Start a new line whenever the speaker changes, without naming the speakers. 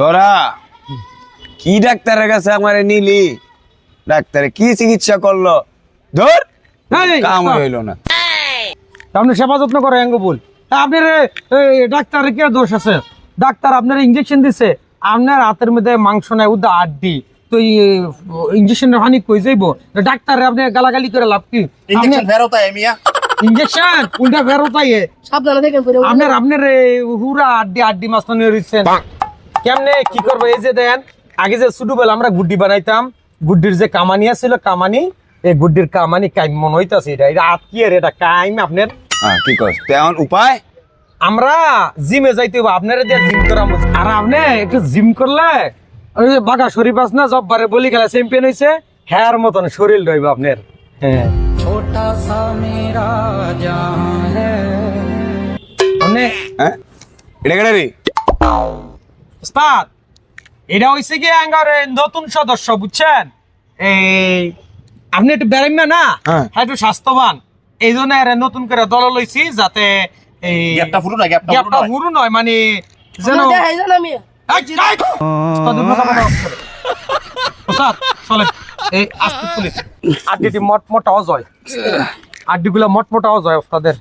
তোরা কি ডাক্তারের কাছে নিলি? ডাক্তারে কি চিকিৎসা করল? ধর না।
আপনি সেবা যত্ন বল আপনার ডাক্তারের কে দোষ আছে? ডাক্তার আপনার ইঞ্জেকশন দিছে আপনার হাতের মধ্যে মাংস নাই উদা আড্ডি। তো ইঞ্জেকশন হানি কই যাইব? ডাক্তার আপনি গালাগালি করে লাভ কি?
ফেরত
ইঞ্জেকশন উল্টা
সাবধানে থাকেন করে
আপনার আপনার হুরা আড্ডি আড্ডি মাছ নিয়ে রয়েছেন কেমনে কি করব? এই যে দেন আগে যে আমরা গুড্ডি বানাইতাম গুড্ডির যে কামানি আছিল কামানি এই গুড্ডির কামানি কাইম মনে হইতাছে এটা এটা আত্মীয়ের এটা? কাইম আপনার।
হ্যাঁ কি তেমন উপায়?
আমরা জিমে যাইতে হবে আপনারা দিয়ে জিম করাম। আর আপনি একটু জিম করলে বাঘা শরীফ আস না জব্বারে বলি খেলা চ্যাম্পিয়ন হয়েছে হ্যার মতন শরীর রইব আপনার। হ্যাঁ। আপনি
হ্যাঁ এটা কেটে রে
উস্তাদ এটা হইছে কি আঙ্গার এই নতুন সদস্য বুঝছেন এই আপনি একটু বেড়েন না না
হ্যাঁ।
হ্যাঁ, একটু স্বাস্থ্যবান এই জন্য এর নতুন করে দল লইছি যাতে এই
গ্যাপটা ফুটো না গ্যাপটা
হুরু নয় মানে যেন এই। উস্তাদ, চলেন। এই আস্তে পুলিশ আড্ডিটি মট মোটা অজয় আড্ডিগুলা মট মোটা অজয় ওস্তাদের।